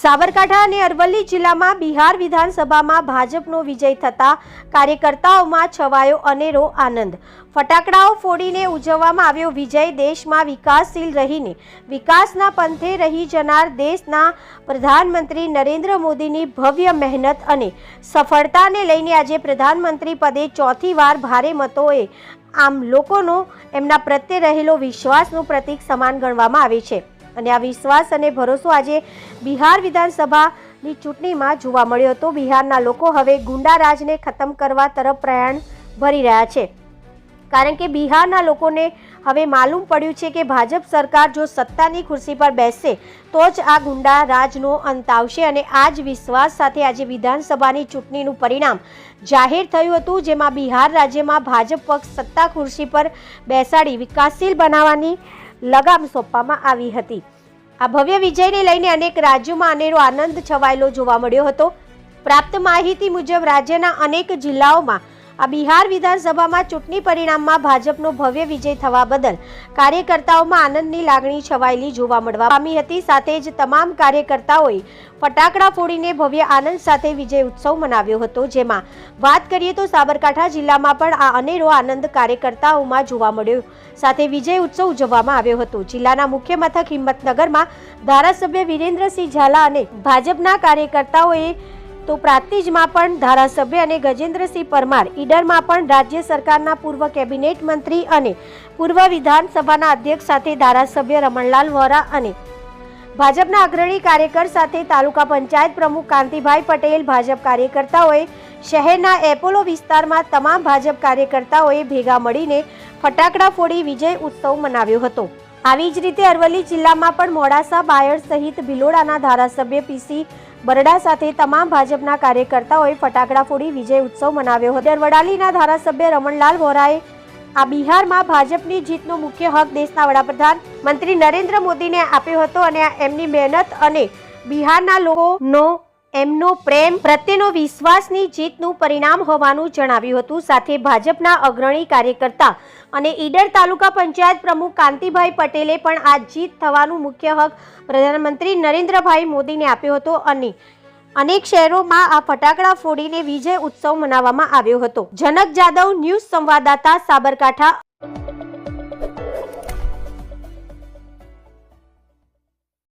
સાબરકાંઠા અને અરવલ્લી જિલ્લામાં બિહાર વિધાનસભામાં ભાજપનો વિજય થતા કાર્યકર્તાઓમાં છવાયો અનેરો આનંદ. ફટાકડાઓ ફોડીને ઉજવવામાં આવ્યો વિજય, દેશમાં વિકાસશીલ રહીને. વિકાસના પંથે રહી જનાર દેશના પ્રધાનમંત્રી નરેન્દ્ર મોદીની ભવ્ય મહેનત અને સફળતાને લઈને આજે પ્રધાનમંત્રી પદે ચોથી વાર ભારે મતોએ આમ લોકોનો એમના પ્રત્યે રહેલો વિશ્વાસનું પ્રતીક સમાન ગણવામાં આવે છે. અને આ વિશ્વાસ અને ભરોસો આજે બિહાર વિધાનસભાની ચૂંટણીમાં જોવા મળ્યો હતો. બિહારના લોકો હવે ગુંડા રાજને ખતમ કરવા તરફ પ્રયાણ ભરી રહ્યા છે. કારણ કે બિહારના લોકોને હવે માલુમ પડ્યું છે કે ભાજપ સરકાર જો સત્તાની ખુરશી પર બેસશે તો જ આ ગુંડા રાજનો અંત આવશે અને આ જ વિશ્વાસ સાથે આજે વિધાનસભાની ચૂંટણીનું પરિણામ જાહેર થયું હતું, જેમાં બિહાર રાજ્યમાં ભાજપ પક્ષ સત્તા ખુરશી પર બેસાડી વિકાસશીલ બનાવવાની લગામ સોંપવામાં આવી હતી. આ ભવ્ય વિજયને લઈને અનેક રાજ્યોમાં અનેરો આનંદ છવાયેલો જોવા મળ્યો હતો. પ્રાપ્ત માહિતી મુજબ રાજ્યના અનેક જિલ્લાઓમાં આ બિહાર વિધાનસભામાં ચૂંટણી પરિણામમાં ભાજપનો ભવ્ય વિજય થવા બદલ કાર્યકર્તાઓમાં આનંદની લાગણી છવાયેલી જોવા મળવા પામી હતી. સાથે જ તમામ કાર્યકર્તાઓએ ફટાકડા ફોડીને ભવ્ય આનંદ સાથે વિજય ઉત્સવ મનાવ્યો હતો. જેમાં વાત કરીએ તો સાબરકાંઠા જિલ્લામાં પણ આ અનેરો આનંદ કાર્યકર્તાઓમાં જોવા મળ્યો. સાથે વિજય ઉત્સવ ઉજવવામાં આવ્યો હતો. જિલ્લાના મુખ્ય મથક હિંમતનગરમાં ધારાસભ્ય વિરેન્દ્રસિંહ ઝાલા અને ભાજપના કાર્યકર્તાઓએ તો પ્રાંતિજમાં પણ ધારાસભ્ય અને ગજેન્દ્રસિંહ પરમાર ઈડરમાં પણ રાજ્ય સરકારના પૂર્વ કેબિનેટ મંત્રી અને પૂર્વ વિધાનસભાના અધ્યક્ષ સાથે ધારાસભ્ય રમણલાલ વોરા અને ભાજપના અગ્રણી કાર્યકર સાથે તાલુકા પંચાયત પ્રમુખ કાંતિભાઈ પટેલ ભાજપ કાર્યકર્તાઓએ શહેરના એપોલો વિસ્તારમાં તમામ ભાજપ કાર્યકર્તાઓએ ભેગા મળીને ફટાકડા ફોડી વિજય ઉત્સવ મનાવ્યો હતો. આવી જ રીતે અરવલ્લી જિલ્લામાં પણ મોડાસા, બાયડ સહિત ભિલોડાના ધારાસભ્ય પીસી બરડા સાથે તમામ ભાજપના કાર્યકર્તાઓએ ફટાકડા ફોડી વિજય ઉત્સવ મનાવ્યો હતો. વડાલીના ધારાસભ્ય રમણલાલ વોરાએ આ બિહારમાં ભાજપની જીતનો મુખ્ય હક દેશના વડાપ્રધાન મંત્રી નરેન્દ્ર મોદીને આપ્યો હતો અને એમની મહેનત અને બિહારના લોકોનો એમનો પ્રેમ પ્રત્યેનો વિશ્વાસની જીતનું પરિણામ હોવાનું જણાવ્યું હતું. સાથે ભાજપના અગ્રણી કાર્યકર્તા અને ઈડર તાલુકા પંચાયત પ્રમુખ કાંતિભાઈ પટેલે પણ આ જીત થવાનું મુખ્ય હક પ્રધાનમંત્રી નરેન્દ્રભાઈ મોદીને આપ્યો હતો અને અનેક શહેરોમાં આ ફટાકડા ફોડીને વિજય ઉત્સવ મનાવવામાં આવ્યો હતો. જનક જાદવ ન્યૂઝ સંવાદદાતા સાબરકાંઠા